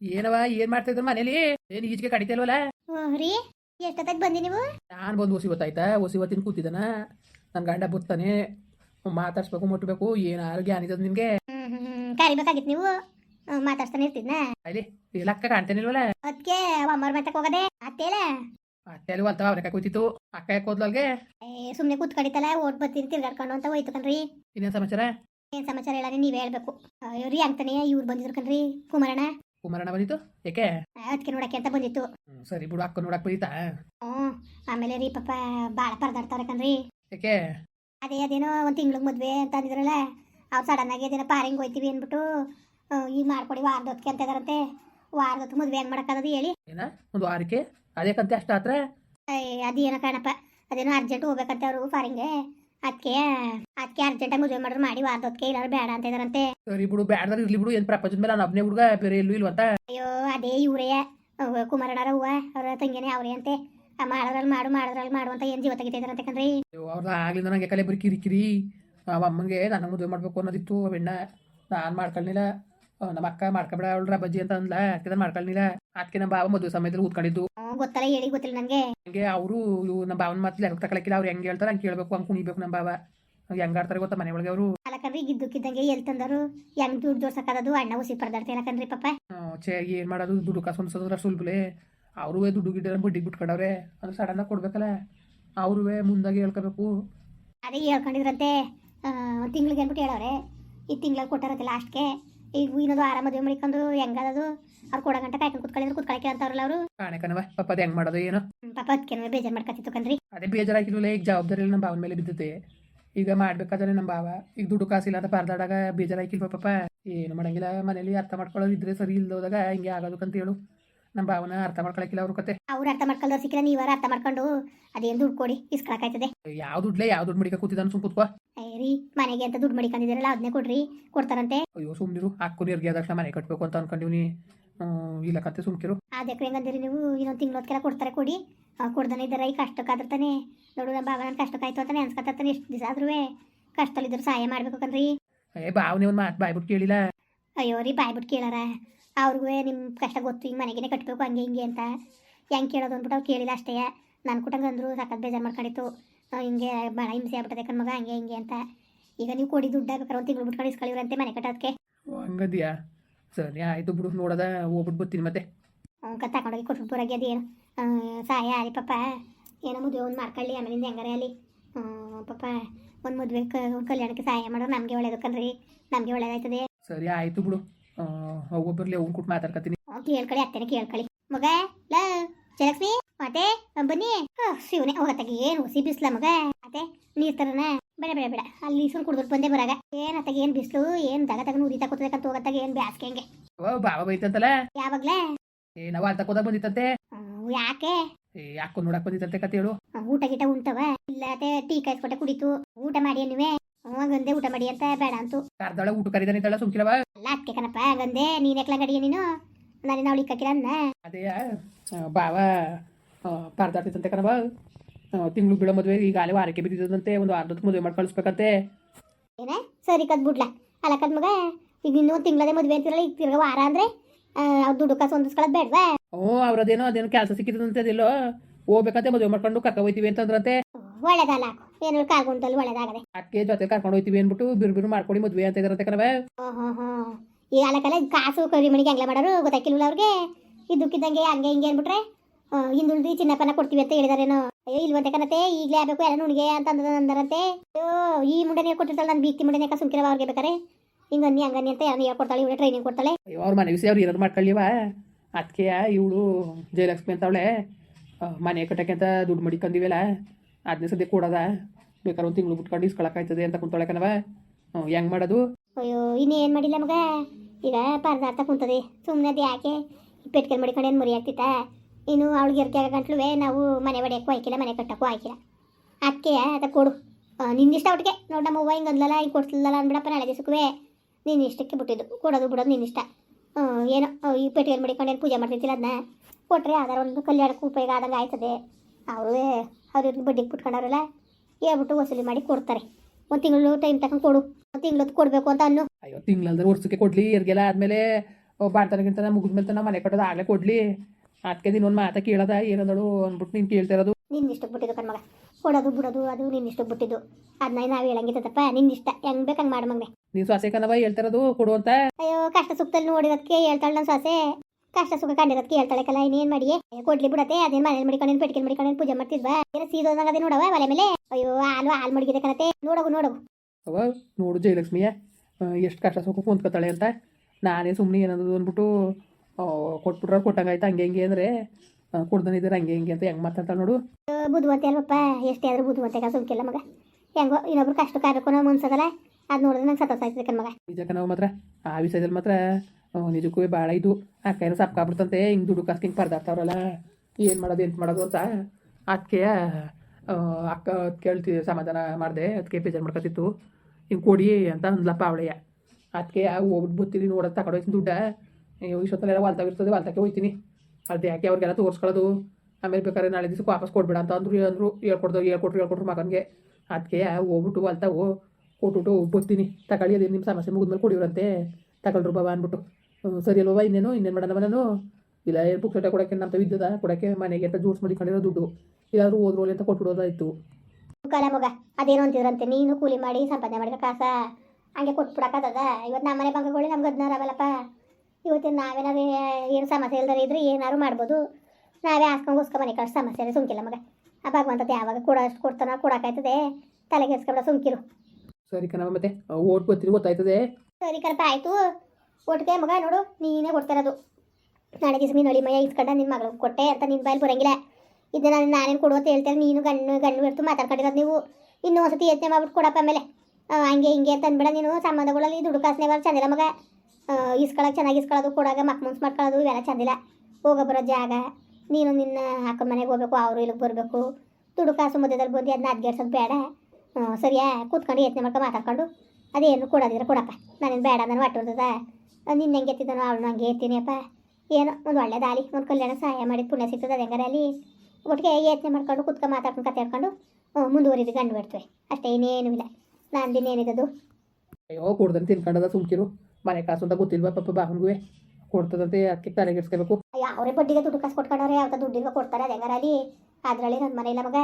ಏನವ ಏನ್ ಮಾಡ್ತಾ ಇದ್ರ ಮನೇಲಿ? ಏನ್ ಈಜಿಗೆ ಕಡಿತಲ್ವಲ್ಲ ಓ ರೀ ಎಷ್ಟೊತ್ತಾಗಿ ಬಂದಿ ನೀವು? ನಾನು ಬಂದು ಹೊಸಿ ಹೊತ್ತಾಯ್ತಾ ಹೊಸಿ ಹೊತ್ತಿನ ಕೂತಿದನ. ನನ್ನ ಗಂಡ ಬುತ್ತಾನೆ ಮಾತಾಡ್ಸ್ಬೇಕು ಮುಟ್ಬೇಕು. ಏನಾರು ಆರೋಗ್ಯ ಅನಿತದ ನಿಮ್ಗೆ? ಕರಿಬೇಕಾಗಿತ್ತು ನೀವು? ಮಾತಾಡ್ತಾನೆ ಇರ್ತಿದ್ನ? ಅಲ್ಲಿ ಲಕ್ಕ ಕಾಣ್ತೇನಿಲ್ವಲ್ಲ ಅದಕ್ಕೆ ಅಮ್ಮರ್ ಮತ್ತಕ್ಕೆ ಹೋಗದೆ? ಅತ್ತೇಲ ಅಟ್ಟೆಲ್ಲಿ ಒಲ್ತಾವ ಅವ್ರಕ್ಕ ಕೂತಿತ್ತು. ಅಕ್ಕ ಯಾಕೆ ಹೋದ್ಲಲ್ಗೆ ಸುಮ್ನೆ ಕೂತ್ ಕಡಿತಲ್ಲ ಓಟ್ ಬರ್ತೀನಿ ತಿರ್ಗಾಡ್ಕೊಂಡು ಅಂತ ಹೋಯ್ತು ಕಣ್ರಿ. ಇನ್ನೇನ್ ಸಮಾಚಾರ? ಏನ್ ಸಮಾಚಾರ ಹೇಳಿ ನೀವೇ ಹೇಳ್ಬೇಕು. ಅಯ್ಯೋ ರೀ ಅಂತಾನೆ ಇವ್ರು ಬಂದಿದ್ರು ಕಣ್ರಿ ಕುಮಾರಣ್ಣ. ಕುಮಾರಣ್ಣ ಬಂದಿತ್ತು? ಯಾಕೆ ಅದಕ್ಕೆ ನೋಡಕ್ಕೆ ಅಂತ ಬಂದಿತ್ತು. ಸರಿ ಬಿಡು ಅಕ್ಕ ನೋಡಕ್ ಬಂದಿತ್ತಾ? ಹ್ಞೂ ಆಮೇಲೆ ರೀ ಪಾಪ ಭಾಳ ಪರದಾಡ್ತಾರ ಕಣ್ರಿ. ಯಾಕೆ ಅದೇ ಅದೇನೋ ಒಂದು ತಿಂಗ್ಳಿಗೆ ಮದ್ವೆ ಅಂತ ಅಂದಿದ್ರಲ್ಲ ಅವ್ರು ಸಡನ್ ಆಗಿ ಅದೇನೋ ಪಾರಿಂಗ್ ಹೋಯ್ತೀವಿ ಅಂದ್ಬಿಟ್ಟು ಈಗ ಮಾಡ್ಕೊಡಿ ವಾರದೊತ್ತಿಗೆ ಅಂತ ಇದಾರಂತೆ. ವಾರದೊತ್ತು ಮದ್ವೆ ಹೆಂಗ್ ಮಾಡಕ್ಕಾಗದು ಹೇಳಿ. ಏನ? ಒಂದು ವಾರಕ್ಕೆ? ಅದೇಕಂತೆ ಅಷ್ಟ ಆತ್ರ ಅದೇನೋ ಕಾಣಪ್ಪ ಅದೇನೋ ಅರ್ಜೆಂಟ್ ಹೋಗ್ಬೇಕಂತೆ ಅವರು ಫಾರಿಂಗ್ಗೆ ಅದಕ್ಕೆ ಅದಕ್ಕೆ ಅರ್ಜೆಂಟಾಗಿ ಮದುವೆ ಮಾಡಿದ್ರು ಮಾಡಿ ಇಲ್ಲಾರು ಬೇಡ ಅಂತ ಇದಾರಂತೆ. ಸರಿ ಬಿಡು ಬ್ಯಾಡ್ದಾರ ಇರ್ಲಿ ಬಿಡು ಏನ್ ಪ್ರಪಂಚದ ಮೇಲೆ ನಾನು ಒಬ್ನೇ ಹುಡುಗ ಬೇರೆ ಎಲ್ಲೂ ಇಲ್ವಂತ ಅಯ್ಯೋ ಅದೇ ಇವರೇ. ಕುಮಾರಣ್ಣರ ಹೂವ ಅವ್ರ ತಂಗಿನೇ ಅವ್ರೇ ಅಂತೆ. ಆ ಮಾಡೋದ್ರಲ್ಲಿ ಮಾಡು ಮಾಡೋದ್ರಲ್ಲಿ ಮಾಡು ಅಂತ ಏನು ಜೀವ ತೆಗಿತಿದಾರಂತೆ ಕಣ್ರಿ. ಅವ್ರದ್ದು ಆಗ್ಲಿಂದ ನಂಗೆ ಕಲೆ ಬರೀ ಕಿರಿಕಿರಿ. ನಮ್ಮ ಅಮ್ಮಂಗೆ ನನಗೆ ಮದುವೆ ಮಾಡ್ಬೇಕು ಅನ್ನೋದಿತ್ತು ಬೆಣ್ಣ ನಾನು ಮಾಡ್ಕೊಳ್ಳಿಲ್ಲ ಆ, ನಮ್ಮ ಅಕ್ಕ ಮಾಡ್ಕೊಬೇಡ ಅವಳ್ರ ಬಜ್ಜಿ ಅಂತ ಅಂದ್ಲ ಅದಕ್ಕೆ ನಾನು ಅದಕ್ಕೆ ನಮ್ಮ ಬಾಬಾ ಮದುವೆ ಸಮಯದಲ್ಲಿ ಕೂತ್ಕೊಂಡಿದ್ದು. ಗೊತ್ತಲ್ಲ ಹೇಳಿ ಗೊತ್ತಿಲ್ಲ ನನಗೆ ಹಂಗೆ ಅವರು ನಮ್ಮ ಭಾವನ ಮಾತು ನನಗೆ ತಗೊಳಕಿಲ್ಲ ಅವ್ರು ಹೆಂಗೆ ಹೇಳ್ತಾರ ಹಂಗೆ ಕೇಳಬೇಕು ಹಂಗೆ ಕುಣಿಬೇಕು ನಮ್ಮ ಬಾವ ಹೆಂಗ್ ಆಡ್ತಾರೆ ಗೊತ್ತ ಮನೆ ಒಳಗೆ ಅವರು. ಅಲ್ಲ ಕಣ್ರಿ ಗಿದ್ದಕ್ಕಿದ್ದಂಗೆ ಎಲ್ಲಿ ತಂದರು? ಹೆಂಗ್ ದುಡ್ಡು ಜೋರ್ಸಕ್ಕದದು ಅಣ್ಣ ಉಸಿ ಪರದಾಡ್ತಿಲ್ಲ ಕಣ್ರಿ ಪಾಪ. ಚೇ ಏನು ಮಾಡೋದು? ದುಡ್ಡು ಕಾಸು ಹೊಂದ್ಸೋದ್ರ ಸುಲ್ಬಲೆ. ಅವರು ದುಡ್ಡು ಗಿಡ್ಡ ಬಡ್ಡಿ ಬಿಟ್ಕೊಂಡವ್ರೆ. ಅದು ಸಡನ್ನಾಗಿ ಕೊಡ್ಬೇಕಲ್ಲ. ಅವ್ರುವೆ ಮುಂದಾಗಿ ಹೇಳ್ಕೋಬೇಕು. ಅದೇ ಹೇಳ್ಕೊಂಡಿದ್ರಂತೆ ಒಂದು ತಿಂಗ್ಳಿಗೆ ಅಂದ್ಬಿಟ್ಟು ಹೇಳವ್ರೆ. ಈ ತಿಂಗ್ಳಲ್ಲಿ ಕೊಟ್ಟಾರತ್ತೆ ಲಾಸ್ಟ್ಗೆ ಈಗ ಏನದು ಆರಾಮ ಮದುವೆ ಮಾಡಿಕೊಂಡು ಹೆಂಗದದು ಅವ್ರು ಕೊಡ ಗಂಟೆ ಕಾಯ್ಕೊಂಡು ಕುತ್ಕೊಳ್ಳಿದ್ರು ಕುತ್ಕೊಳ್ಳಕ್ಕೆ ಅಂತಾರಲ್ಲ ಅವರು. ಕಾಣಕನವ ಪಾಪ ಅದು ಹೆಂಗ್ ಮಾಡೋದು ಏನು? ಪಾಪ ಅದಕ್ಕೆ ಬೇಜಾರು ಮಾಡ್ಕೊತಿತ್ತು ಕಣ್ರಿ. ಅದೇ ಬೇಜಾರಾಗಿಲ್ವಲ್ಲ ಈಗ ಜವಾಬ್ದಾರಿ ನಮ್ಮ ಭಾವನ ಮೇಲೆ ಬಿದ್ದತೆ. ಈಗ ಮಾಡ್ಬೇಕಾದ್ರೆ ನಮ್ಮ ಬಾವ ಈಗ ದುಡ್ಡು ಕಾಸಿಲ್ಲ ಅಂತ ಪರದಾಡಾಗ ಬೇಜಾರಾಗಿಲ್ವ ಪಾಪ ಏನು ಮಾಡಂಗಿಲ್ಲ ಮನೇಲಿ ಅರ್ಥ ಮಾಡ್ಕೊಳ್ಳೋದು ಇದ್ರೆ ಸರಿ ಇಲ್ದೋದಾಗ ಹಿಂಗೆ ಆಗೋದಕ್ಕಂತ ಹೇಳು. ನಮ್ಮ ಭಾವನ ಅರ್ಥ ಮಾಡ್ಕೊಳಕಿಲ್ಲ ಅವ್ರ ಕತೆ. ಅವ್ರು ಅರ್ಥ ಮಾಡ್ಕೊಳ್ಳೋರು ಸಿಕ್ಕಿಲ್ಲ ನೀವಾರ ಅರ್ಥ ಮಾಡ್ಕೊಂಡು ಅದೇನು ದುಡ್ಡು ಕೊಡಿ ಇಸ್ಕೊಳಕಾಯ್ತದೆ ಯಾವ ದುಡ್ಲೇ ಯಾವ ದುಡ್ಡು ಮಡಿಕ ಕೂತಿದ್ದಾನೆ ಸುಮ್ ಕೂತ್ಕೋ. ರೀ ಮನೆಗೆ ಅಂತ ದುಡ್ಡು ಮಡಿಕೊಂಡಿದ್ದೀರಲ್ಲ ಅದನ್ನೇ ಕೊಡ್ರಿ ಕೊಡ್ತಾರಂತೆ. ಅಯ್ಯೋ ಸುಮ್ನಿರು ಹಾಕು ನೀರ್ಗೆ ಅದಕ್ಷಣ ಮನೆ ಕಟ್ಟಬೇಕು ಅಂತ ಅನ್ಕೊಂಡಿವ್ನಿ. ಇಲ್ಲ ಕತೆ ಸುಮ್ಕಿರು ಅದಕ್ಕೆ ಹೆಂಗಂದಿರಿ ನೀವು ಇನ್ನೊಂದು ತಿಂಗಳೊತ್ತಿಗೆಲ್ಲ ಕೊಡ್ತಾರೆ ಕೊಡಿ. ಕೊಡ್ದಾನೆ ಇದ್ದಾರೆ ಈ ಕಷ್ಟಕ್ಕಾದ್ರೆ ತಾನೆ. ನೋಡು ನಮ್ಮ ಭಾವನ ಕಷ್ಟಕ್ಕಾಯ್ತು ಅಂತ ನೆನ್ಸ್ಕೊತಾನೆ ಎಷ್ಟು ದಿವಸ ಆದ್ರೂ ಕಷ್ಟದಲ್ಲಿದ್ರು ಸಹಾಯ ಮಾಡ್ಬೇಕು ಕಣ್ರಿ. ಏ ಭಾವನೆ ಒಂದು ಮಾತು ಬಾಯ್ಬಿಟ್ಟು ಕೇಳಿಲ್ಲ. ಅಯ್ಯೋ ರೀ ಬಾಯ್ಬಿಟ್ಟು ಕೇಳಾರ. ಅವ್ರಿಗೂ ನಿಮ್ಮ ಕಷ್ಟ ಗೊತ್ತು ಹಿಂಗೆ ಮನೆಗೇನೆ ಕಟ್ಟಬೇಕು ಹಂಗೆ ಹಿಂಗೆ ಅಂತ ಹೆಂಗೆ ಕೇಳೋದು ಅಂದ್ಬಿಟ್ಟು ಅವ್ರು ಕೇಳಿಲ್ಲ ಅಷ್ಟೇ. ನನ್ನ ಕುಟಂಗ ಅಂದರು ಸಖತ್ ಬೇಜಾರು ಮಾಡ್ಕೊಂಡಿತ್ತು. ಹಿಂಗೆ ಭಾಳ ಹಿಂಸೆ ಆಗ್ಬಿಟ್ಟದೆ ಕಣ್ಮಗ ಹಂಗೆ ಹಿಂಗೆ ಅಂತ. ಈಗ ನೀವು ಕೊಡಿ ದುಡ್ಡು ಬೇಕಾದ್ರೆ ಒಂದು ತಿಂಗಳು ಬಿಟ್ಕೊಂಡು ಇಸ್ಕೊಳ್ಳಿವ್ರಂತೆ ಮನೆ ಕಟ್ಟೋದಕ್ಕೆ ಹಂಗದ್ಯಾ? ಸರಿ ಆಯಿತು ಬಿಡು ನೋಡದ ಹೋಗ್ಬಿಟ್ಟು ಬರ್ತೀನಿ ಮತ್ತೆ. ಅವ್ಕ ತಗೊಂಡೋಗಿ ಕೊಟ್ಬಿಟ್ಟು ಬರೋಗಿ ಅದೇನು ಸಹಾಯ ಅಲ್ಲಿ ಪಾಪ ಏನೋ ಮದುವೆ ಒಂದು ಮಾಡ್ಕೊಳ್ಳಿ ಆಮೇಲಿಂದ ಹೆಂಗಾರೆ ಅಲ್ಲಿ. ಪಾಪ ಒಂದು ಮದುವೆ ಕಲ್ಯಾಣಕ್ಕೆ ಸಹಾಯ ಮಾಡೋರು ನಮಗೆ ಒಳ್ಳೇದು ಕಲ್ರಿ ನಮಗೆ ಒಳ್ಳೇದಾಯ್ತದೆ. ಸರಿ ಆಯಿತು ಬಿಡು. ಹೋಗೋ ಬರ್ಲಿ ಅವ್ನು ಕೊಟ್ಟು ಮಾತಾಡ್ಕತೀನಿ ಕೇಳ್ಕೊಳ್ಳಿ ಅತ್ತೇನೆ ಕೇಳ್ಕೊಳ್ಳಿ ಮಗ ಲ ಜಲಕ್ಷ್ಮಿ ಮತ್ತೆ ಬನ್ನಿ. ಶಿವನೇ ಹೋಗತ್ತಾಗ ಏನು ಹುಸಿ ಬಿಸ್ಲ ಮಗ? ಅತ್ತೆ ನೀರ್ ತರನ ಬೇಡ ಬೇಡ ಬೇಡ. ಅಲ್ಲಿ ಸುಲ್ ಕುಡಿದು ಬಂದೆ ಬರಾಗ. ಏನ್ ಅತ್ತಾಗ ಏನ್ ಬಿಸ್ಲು? ಏನ್ ದಗ ತಗ ಉದಿತಾ ಕೂತದಕ್ಕಂತ ಹೋಗತ್ತಾಗ? ಏನ್ ಬ್ಯಾಸ್ಕೆ ಹಂಗೆ? ಓ ಬಾವ ಬೈತಂತಲ್ಲ? ಯಾವಾಗ್ಲೇ? ಏ ನಾವು ಕೊದ ಬಂದಿತ್ತಂತೆ. ಯಾಕೆ? ಯಾಕೋ ನೋಡಕ್ ಬಂದಿತ್ತಂತೆ ಕತೆ ಹೇಳು. ಊಟ ಗೀಟ ಉಂಟವ? ಇಲ್ಲ ಟೀ ಕಾಯಿಸ್ಕೊಟ್ಟೆ ಕುಡಿತು. ಊಟ ಮಾಡಿ ನೀವೇ ಗಂದೆ ಊಟ ಮಾಡಿ ಅಂತ ಬೇಡ ಅಂತೂ. ಕರ್ದಳ ಊಟ ಕರಿದಾನಿದ್ದಳ ಸುಮ್ಕಿರವ ಅಲ್ಲ ಅದಕ್ಕೆ ಕಣಪ್ಪ ಗಂದೆ ನೀನ್ ಎಕ್ಲ ಗಡಿಯ ನೀನು? ನಾನು ಅವಳು ಕಕ್ಕಿರನ್ನ ಅಂದ ಬಾವ ಪರದಾಡ್ತಿತ್ತಂತೆ ಕಣವ ತಿಂಗಳು ಬಿಡೋ ಮದುವೆ ಈಗಾಗಲೇ ವಾರಕ್ಕೆ ಬಿದ್ದಿದ್ದಂತೆ ಒಂದು ಅರ್ಧಕ್ಕೆ ಮದುವೆ ಮಾಡಿ ಕಳಿಸ್ಬೇಕಂತೆ. ಏನ ಸರಿ ಕದ್ ಬಿಡ್ಲ. ಅಲ್ಲ ಕದ್ ಮಗ ಈಗ ಇನ್ನೂ ಒಂದು ತಿಂಗಳದೇ ಮದುವೆ ಅಂತಿರಲ್ಲ ಈಗ ತಿರ್ಗ ವಾರ ಅಂದ್ರೆ ಅವ್ರು ದುಡ್ಡು ಕಾಸು ಹೊಂದಿಸ್ಕೊಳ್ಳೋದು ಬೇಡವಾ? ಓ ಅವ್ರದೇನೋ ಅದೇನೋ ಕೆಲಸ ಸಿಕ್ಕಿದಂತೆ ಅದಿಲ್ಲೋ. ಹೋಗ್ಬೇಕಂತೆ ಮದುವೆ ಮಾಡ್ಕೊಂಡು ಕಕ್ಕ ಹೋಯ್ತೀವಿ ಅಂತಂದ್ರಂತೆ. ಒಳ್ಳೇದಲ್ಲ ಏನು ಕಾಗುಂಟಲ್ಲಿ ಒಳ್ಳೇದಾಗದೆ? ಅದಕ್ಕೆ ಜೊತೆ ಕರ್ಕೊಂಡು ಹೋಯ್ತಿವಿ ಅಂದ್ಬಿಟ್ಟು ಬಿರು ಬಿರು ಮಾಡ್ಕೊಂಡು ಮದುವೆ ಅಂತ ಇದಾರಂತೆ ಕಣವ ಓಹೋ ಈ ಈಗ ಅಲ್ಲಕಲ್ಲ ಕಾಸು ಕರಿಮಣಿಗೆ ಹಂಗೆ ಮಾಡೋರು ಗೊತ್ತಾಕಿಲ್ಲ ಅವ್ರಿಗೆ? ಇದ್ದಕ್ಕಿದ್ದಂಗೆ ಹಂಗೆ ಹಿಂಗೆ ಅಂದ್ಬಿಟ್ರೆ ಹಿಂದುಳ್ದು ಚಿನ್ನಪ್ಪನ ಕೊಡ್ತೀವಿ ಅಂತ ಹೇಳಿದಾರೇನೋ? ಅಯ್ಯೋ ಇಲ್ವಂತೆ ಕಣತೆ ಈಗಲೇ ಆಗಬೇಕು ಎಲ್ಲ ನುಣಿಗೆ ಅಂತ ಅಂದರಂತೆ. ಅಯ್ಯೋ ಈ ಮುಂಡನೇ ಕೊಟ್ಟಿರ್ತಾಳೆ ನಾನು ಬೀಕ್ತಿ ಮುಂಡನೇ ಸುಮ್ಕಿರವ ಅವ್ರಿಗೆ ಬೇಕಾರೆ? ಹಿಂಗನ್ನಿ ಹಂಗನ್ನಿ ಅಂತ ಯಾರು ಹೇಳ್ಕೊಡ್ತಾಳೆ ಇವಳು ಟ್ರೈನಿಂಗ್ ಕೊಡ್ತಾಳೆ. ಅಯ್ಯೋ ಅವ್ರ ಮನೆ ವಿಷಯ ಅವ್ರು ಏನಾರು ಮಾಡ್ಕೊಳ್ಳಿವ? ಅದಕ್ಕೆ ಇವಳು ಜಯಲಕ್ಷ್ಮಿ ಅಂತವಳೆ. ಮನೆ ಕಟ್ಟಕ್ಕೆ ಅಂತ ದುಡ್ಡು ಮಡಿಕೊಂಡಿವಲ್ಲ ಅದನ್ನೇ ಸದ್ಯ ಕೊಡೋದ? ಬೇಕಾದ್ರೆ ಒಂದು ತಿಂಗಳು ಬಿಟ್ಕೊಂಡು ಅಂತ ಕುಂತೊಳೆ ಕಣವ ಹೆಂಗ್ ಮಾಡೋದು? ಅಯ್ಯೋ, ಇನ್ನೇನು ಮಾಡಿಲ್ಲ ಮಗ? ಈಗ ಪರದಾಡ್ತಾ ಕುಂತದೆ. ಸುಮ್ಮನೆ ಅದು ಯಾಕೆ? ಪೆಟ್ಕಲ್ ಮಡಿಕೊಂಡು ಏನು ಮುರಿ ಆಗ್ತಿತ್ತ? ಇನ್ನು ಅವಳಿಗೆ ಇರ್ಕೆ ಗಂಟ್ಲುವೆ, ನಾವು ಮನೆ ಒಡೆಯಕ್ಕೂ ಆಯ್ಕಿಲ್ಲ ಮನೆ ಕಟ್ಟಕ್ಕೂ ಆಯ್ಕಿಲ್ಲ ಅದಕ್ಕೆ ಅದ ಕೊಡು. ನಿನ್ನ ಇಷ್ಟ ಒಟ್ಟಿಗೆ. ನೋಡ ನಮ್ಮ ಅವ್ವ ಹಿಂಗೆ ಅಂದ್ಲಲ್ಲ, ಹಿಂಗೆ ಕೊಡ್ಸಲಿಲ್ಲ ಅಂದ್ಬಿಡಪ್ಪ ನಾಳೆ ದಿವಸಕ್ಕೂ ನಿನ್ನ ಇಷ್ಟಕ್ಕೆ ಬಿಟ್ಟಿದ್ದು. ಕೊಡೋದು ಬಿಡೋದು ನಿನ್ನ ಇಷ್ಟ. ಏನೋ ಈ ಪೆಟ್ಟಿಗೆಲ್ ಮಡಿಕೊಂಡು ಏನು ಪೂಜೆ ಮಾಡ್ತಿದ್ದಿಲ್ಲ ಅದನ್ನ ಕೊಟ್ಟರೆ ಅದರ ಒಂದು ಕಲ್ಯಾಣಕ್ಕೆ ಉಪಯೋಗ ಆದಂಗೆ ಆಯ್ತದೆ. ಅವರು, ಅವ್ರ ಬಡ್ಡಿಗೆ ಬಿಟ್ಕೊಂಡವ್ರಲ್ಲ ಹೇಳ್ಬಿಟ್ಟು ವಸೂಲಿ ಮಾಡಿ ಕೊಡ್ತಾರೆ. ಒಂದು ತಿಂಗಳು ಟೈಮ್ ತಗೊಂಡು ಕೊಡು. ಒಂದು ತಿಂಗಳದ್ದು ಕೊಡಬೇಕು ಅಂತ ಅನ್ನು. ಅಯ್ಯೋ ತಿಂಗಳಂದ್ರೆ ವರ್ಷಕ್ಕೆ ಕೊಡ್ಲಿ ಇರ್ಗೆಲ್ಲ ಆದ್ಮೇಲೆ ಬಾಡ್ತಾನಗಿಂತ ಮುಗಿದ್ಮೇಲೆ ತನ ಮನೆ ಕಟ್ಟೋದು ಆಗ್ಲೇ ಕೊಡ್ಲಿ. ಅದಕ್ಕೆ ದಿನ ಒಂದು ಮಾತಾ ಕೇಳದ ಏನಂದಳು ಅಂದ್ಬಿಟ್ಟು ನೀನು ಕೇಳ್ತಾ ಇರೋದು? ನಿನ್ನ ಇಷ್ಟಕ್ಕೆ ಬಿಟ್ಟಿದ್ದು ಕಣ್ಮಗ ಕೊಡೋದು ಬಿಡೋದು ಅದು ನಿನ್ ಇಷ್ಟಕ್ಕೆ ಬಿಟ್ಟಿದ್ದು. ಅದ್ನ ನಾವು ಹೇಳಂಗಿತ್ತಪ್ಪ ನಿನ್ನ ಇಷ್ಟ. ಹೆಂಗ್ ಬೇಕಂಗೆ ಹಂಗೆ ಮಗನೆ. ನೀನು ಸೊಸೆ ಕನವ ಹೇಳ್ತಾ ಇರೋದು ಕೊಡು ಅಂತ. ಅಯ್ಯೋ ಕಷ್ಟ ಸುಖದಲ್ಲಿ ನೋಡಿರೋದಕ್ಕೆ ಹೇಳ್ತಾಳೆ ನನ್ನ ಸೊಸೆ. ಕಷ್ಟ ಸುಖ ಕೇಳ್ತಾಳೆ ಕಲ್ಲ ಇನ್ನೇನ್ ಮಾಡಿ ಕೊಡ್ಲಿ ಬಿಡತ್ತೆ ಅದೇನ್ ಮನೇಲಿ ಮಡಿಕೊಂಡೇನು ಪೆಟ್ಟಿಗೆ ಮಡಿಕೊಂಡೇನು ಪೂಜೆ ಮಾಡ್ತಿದ್ವಾ? ಏನೋ ಅದೇ ನೋಡವ ಒಲೆ ಮೇಲೆ? ಅಯ್ಯೋ ಹಾಲು ಹಾಲು ಮಡಗಿದೆ ಕಣತೆ. ನೋಡಗು ನೋಡಗು. ಅವ ನೋಡು ಜಯಲಕ್ಷ್ಮಿಯ. ಎಷ್ಟು ಕಷ್ಟ ಸುಖ ಕುಂತ್ಕೊತಾಳೆ ಅಂತ. ನಾನೇ ಸುಮ್ಮನೆ ಏನದು ಅಂದ್ಬಿಟ್ಟು ಕೊಟ್ಬಿಟ್ರೆ ಕೊಟ್ಟಂಗಾಯ್ತು ಹಂಗೆ ಹಿಂಗೆ ಅಂದ್ರೆ. ಕೊಡ್ದನಿದ್ದಾರೆ ಹಂಗೆ ಹಿಂಗೆ ಅಂತ ಹೆಂಗೆ ಮಾತಾಡ್ತಾಳೆ ನೋಡು. ಬುದ್ಧಿವಂತೆ ಅಲ್ವಪ್ಪ ಎಷ್ಟೇ ಆದ್ರೂ ಬುದ್ಧಿವಂತೆ ಸುಮ್ಕಿಲ್ಲ ಮಗ. ಹೆಂಗೋ ಇನ್ನೊಬ್ರು ಕಷ್ಟ ಕಾರಬೇಕು ನಾವು ಮನ್ಸದಲ್ಲ. ಅದು ನೋಡಿದ್ರೆ ನಂಗೆ ಸತತ ಆಯ್ತದೆ ಕಣ್ಮಗ ನಿಜಕ್ಕೆ ನಾವು ಮಾತ್ರ ಆ ವಿಷಯದಲ್ಲಿ ಮಾತ್ರ ನಿಜಕ್ಕೂ ಭಾಳ ಇದು. ಅಕ್ಕ ಏನೋ ಸಪ್ಕಾಗ್ಬಿಡ್ತಂತೆ ಹಿಂಗೆ ದುಡ್ಡು ಕಾಸು ಹಿಂಗೆ ಪರದಾಡ್ತಾವ್ರಲ್ಲ. ಏನು ಮಾಡೋದು ಎಂತ ಮಾಡೋದು ಅಂತ ಅದಕ್ಕೆ ಅಕ್ಕ ಕೇಳ್ತಿ, ಸಮಾಧಾನ ಮಾಡಿದೆ ಅದಕ್ಕೆ ಬೇಜಾರು ಮಾಡ್ಕೊತಿತ್ತು ಹಿಂಗೆ ಕೊಡಿ ಅಂತ ಅಂದ್ಲಪ್ಪ ಅವಳೆಯ ಅದಕ್ಕೆ ಹೋಗ್ಬಿಟ್ಟು ಬರ್ತೀನಿ ನೋಡೋದು ತಗೊಂಡೋಯ್ತೀನಿ ದುಡ್ಡ. ಇಷ್ಟೊತ್ತಲ್ಲ ಇಷ್ಟೊತ್ತಲ್ಲೆಲ್ಲ ಹೊಲ್ತಾಗಿರ್ತದೆ ಹೊಲ್ತಾಕೆ ಹೋಯ್ತೀನಿ. ಅದು ಯಾಕೆ ಅವ್ರಿಗೆಲ್ಲ ತೋರಿಸ್ಕೊಳ್ಳೋದು? ಆಮೇಲೆ ಬೇಕಾದ್ರೆ ನಾಳೆ ದಿವ್ಸಕ್ಕೆ ವಾಪಸ್ ಕೊಡ್ಬೇಡ ಅಂತ ಅಂದ್ರು, ಅಂದರು ಹೇಳ್ಕೊಡ್ದು ಹೇಳ್ಕೊಟ್ರು ಹೇಳ್ಕೊಟ್ರು ಮಗನಿಗೆ. ಅದಕ್ಕೆ ಹೋಗ್ಬಿಟ್ಟು ಹೊಲ್ತಾವು ಕೊಟ್ಬಿಟ್ಟು ಬರ್ತೀನಿ ತಗೊಳ್ಳಿ, ಅದೇನು ನಿಮ್ಮ ಸಮಸ್ಯೆ ಮುಗಿದ್ಮೇಲೆ ಕೊಡಿವ್ರಂತೆ. ತಗೊಳ್ರು ಬಾಬಾ ಅಂದ್ಬಿಟ್ಟು. ಸರಿ ಅಲ್ವಾ ಇನ್ನೇನು ಇನ್ನೇನು ಮಾಡೋಣ ನಾನು ಇಲ್ಲ ಏನು ಪುಕ್ಸಟೆ ಕೊಡೋಕೆ ನಮ್ಮ ಇದ್ದದ ಕೊಡೋಕೆ ಮನೆಗೆ ಅಂತ ಜೋಡ್ಸ್ ಮಾಡಿಕೊಂಡಿರೋ ದುಡ್ಡು. ಇಲ್ಲಾದ್ರೂ ಹೋದ್ರು ಅಂತ ಕೊಟ್ಬಿಡೋದಾಯ್ತು. ಕಾಲ ಮಗ ಅದೇನು ಅಂತಿದ್ರಂತೆ ನೀನು ಕೂಲಿ ಮಾಡಿ ಸಂಪಾದನೆ ಮಾಡಿದ ಕಾಸ? ಹಂಗೆ ಕೊಟ್ಬಿಡಕ್ಕದ ಇವತ್ತು ನಮ್ಮ ಮನೆ ಬಂಗಗಳು ನಮ್ಗೆ ಹದಿನಾರು ಅವಲ್ಲಪ್ಪ ಇವತ್ತಿನ ನಾವೇನಾದ್ರೇ ಏನು ಸಮಸ್ಯೆ ಇಲ್ದಾರೆ ಇದ್ರೆ ಏನಾದ್ರು ಮಾಡ್ಬೋದು. ನಾವೇ ಹಾಸ್ಕೊಂಡು ಉಸ್ಕೊ ಮನೆ ಕಷ್ಟ ಸಮಸ್ಯೆ ಸುಮ್ಕಿಲ್ಲ ಮಗ. ಆ ಭಗವಂತ ಯಾವಾಗ ಕೊಡೋಷ್ಟು ಕೊಡ್ತಾನ ಕೊಡೋಕ್ಕಾಯ್ತದೆ. ತಲೆಗೆ ಎಸ್ಕೊಬಿಡ ಸುಮ್ಕಿರು. ಸರಿ ಕಣವ ಮತ್ತೆ ಓಟ್ ಬರ್ತೀನಿ ಗೊತ್ತಾಯ್ತದೆ. ಸರಿ ಕಣಪ್ಪ ಆಯಿತು. ಒಟ್ಟಿಗೆ ಮಗ ನೋಡು, ನೀನೇ ಕೊಡ್ತಾರದು ನಾಳೆ ದಿವಸ ನೀನು ಮಯ ಇಸ್ಕೊಂಡ ನಿನ್ನ ಮಗಳು ಕೊಟ್ಟೆ ಅಂತ ನಿನ್ನ ಬಾಯಲ್ಲಿ ಬರಂಗಿಲ್ಲ. ಇದನ್ನ ನಾನು ನಾನೇನು ಕೊಡು ಅಂತ ಹೇಳ್ತಾರೆ ನೀನು ಗಣ್ಣು ಗಣ್ಣು ಇರ್ತು ಮಾತಾಡ್ಕೊಂಡಿರೋದು ನೀವು. ಇನ್ನೂ ಒಂದ್ಸತಿ ಯೋಚನೆ ಮಾಡ್ಬಿಟ್ಟು ಕೊಡಪ್ಪ ಆಮೇಲೆ. ಹಂಗೆ ಹಿಂಗೆ ಅಂತ ನೀನು, ಸಂಬಂಧಗಳಲ್ಲಿ ದುಡ್ಡು ಕಾಸನೆ ಬರೋ ಚಂದಿಲ್ಲ ಮಗ. ಇಸ್ಕೊಳಕ್ಕೆ ಚೆನ್ನಾಗಿ ಇಸ್ಕೊಳ್ಳೋದು ಕೊಡಾಗ ಮಕ್ ಮುನ್ಸ್ ಮಾಡ್ಕೊಳ್ಳೋದು, ಇವೆಲ್ಲ ಚಂದಿಲ್ಲ. ಹೋಗೋ ಬರೋ ಜಾಗ. ನೀನು ನಿನ್ನ ಅಕ್ಕನ ಮನೆಗೆ ಹೋಗ್ಬೇಕು, ಅವರು ಇಲ್ಲಿಗೆ ಬರಬೇಕು. ದುಡ್ಡು ಕಾಸು ಮಧ್ಯದಲ್ಲಿ ಬಂದು ಅದನ್ನ ಅದ್ಗೇರ್ಸೋದು ಬೇಡ. ಸರಿಯಾ? ಕೂತ್ಕೊಂಡು ಯೋಚನೆ ಮಾಡ್ಕೊಂಡು ಮಾತಾಡ್ಕೊಂಡು. ಅದೇನು ಕೊಡೋದಿದ್ರೆ ಕೊಡಪ್ಪ. ನಾನೇನು ಬೇಡ, ನಾನು ಹೊಟ್ಟದ ನಿನ್ನ ಹೆಂಗೆ ಎತ್ತಿದ್ದಾನೋ ಅವಳು ಹಂಗೆ ಎತ್ತೀನಿಯಪ್ಪ ಏನೋ ಒಂದು ಒಳ್ಳೆ ದಾಲಿ ಒಂದು ಕಲ್ಯಾಣ ಸಹಾಯ ಮಾಡಿ ಪುಣ್ಯ ಸಿಗ್ತದೆ ಅದು ಹೆಂಗಾರೆ ಅಲ್ಲಿ ಒಟ್ಟಿಗೆ ಯೋಚನೆ ಮಾಡ್ಕೊಂಡು ಕುತ್ಕೊಂಡು ಮಾತಾಡ್ಕೊಂಡು ಕತೆ ಹೇಳ್ಕೊಂಡು ಮುಂದುವರಿದು ಗಂಡು ಬಿಡ್ತೇವೆ. ಅಷ್ಟೇ ಇನ್ನೇನು ಇಲ್ಲ. ನಾನು ದಿನ ಏನಿದ್ದದು? ಅಯ್ಯೋ ಕೊಡ್ದಂತ ತಿನ್ಕೊಂಡದ ಸುಮ್ಕಿರು. ಮನೆ ಕಾಸು ಅಂತ ಗೊತ್ತಿಲ್ವಾ ಪಾಪ ಬಾಹುನ್ಗುವೆ ಕೊಡ್ತದಂತೆ ಅದಕ್ಕೆ ತಲೆಗೆಡ್ಸ್ಕೋಬೇಕು ಅಯ್ಯೋ ಅವರೇ ಬಡ್ಡಿಗೆ ದುಡ್ಡು ಕಾಸು ಕೊಟ್ಕೊಂಡವ್ರೆ ಯಾವ್ದು ದುಡ್ಡಿಗೆ ಕೊಡ್ತಾರೆ ಅದು ಹೆಂಗಾರೆ ಅಲ್ಲಿ ಅದರಲ್ಲಿ ನನ್ನ ಮನೆಯಲ್ಲ ಮಗ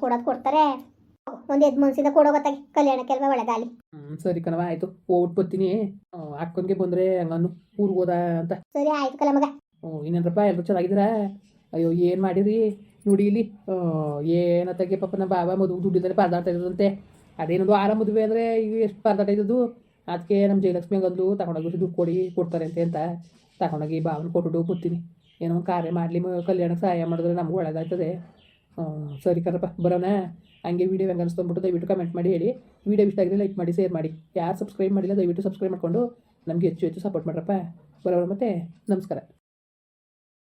ಕೊಡೋದು ಕೊಡ್ತಾರೆ. ಒಂದು ಎದ್ ಮನ್ಸಿಂದ ಕೊಡೋ ಗೊತ್ತಾಗಿ ಕಲ್ಯಾಣಕ್ಕೆ ಒಳಗಾಲಿ. ದಾಲಿ ಸರಿ ಕಣವ ಆಯ್ತು. ಹೋಗ್ಬಿಟ್ಟು ಬರ್ತೀನಿ. ಅಕ್ಕನ್ಗೆ ಬಂದ್ರೆ ಹಂಗನ್ನು ಊರಿಗೆ ಹೋದ ಅಂತ. ಸರಿ ಆಯ್ತು ಕಲ ಮಗ. ಹ್ಞೂ ಇನ್ನೇನಪ್ಪ ಎಲ್ಲರೂ ಚೆನ್ನಾಗಿದ್ದೀರಾ? ಅಯ್ಯೋ ಏನು ಮಾಡಿರಿ ನೋಡಿ ಇಲ್ಲಿ ಏನತ್ತಾಗೆ ಪಾಪ ನಮ್ಮ ಬಾಬಾ ಮದುವೆ ದುಡ್ಡಿದ್ರೆ ಪರದಾಡ್ತಾ ಇರೋದಂತೆ ಅದೇನದು ಆರ ಮದುವೆ ಅಂದರೆ ಈಗ ಎಷ್ಟು ಪರದಾಟ ಇದ್ದದ್ದು? ಅದಕ್ಕೆ ನಮ್ಮ ಜಯಲಕ್ಷ್ಮಿ ಹಂಗಂದು ತಗೊಂಡೋಗಿ ದುಡ್ಡು ಕೊಡಿ ಕೊಡ್ತಾರೆ ಅಂತೆ ಅಂತ. ತಗೊಂಡೋಗಿ ಬಾವನ ಕೊಟ್ಟು ಬರ್ತೀನಿ ಏನೋ ಒಂದು ಕಾರ್ಯ ಮಾಡಲಿ ಕಲ್ಯಾಣಕ್ಕೆ ಸಹಾಯ ಮಾಡಿದ್ರೆ ನಮ್ಗೆ ಒಳ್ಳೇದಾಗ್ತದೆ. ಹ್ಮ್, ಸರಿ ಕಣಪ್ಪ, ಬರೋಣ. ಹಂಗೆ ವೀಡಿಯೋ ಹೆಂಗೆ ಅನಿಸ್ಕೊಂಡ್ಬಿಟ್ಟು ದಯವಿಟ್ಟು ಕಮೆಂಟ್ ಮಾಡಿ ಹೇಳಿ. ವೀಡಿಯೋ ಇಷ್ಟ ಆಗಿದ್ರೆ ಲೈಕ್ ಮಾಡಿ ಶೇರ್ ಮಾಡಿ. ಯಾರು ಸಬ್ಸ್ಕ್ರೈಬ್ ಮಾಡಿಲ್ಲ, ದಯವಿಟ್ಟು ಸಬ್ಸ್ಕ್ರೈಬ್ ಮಾಡಿಕೊಂಡು ನಮಗೆ ಹೆಚ್ಚು ಹೆಚ್ಚು ಸಪೋರ್ಟ್ ಮಾಡ್ರಪ್ಪ. ಬರೋಣ ಮತ್ತೆ. ನಮಸ್ಕಾರ.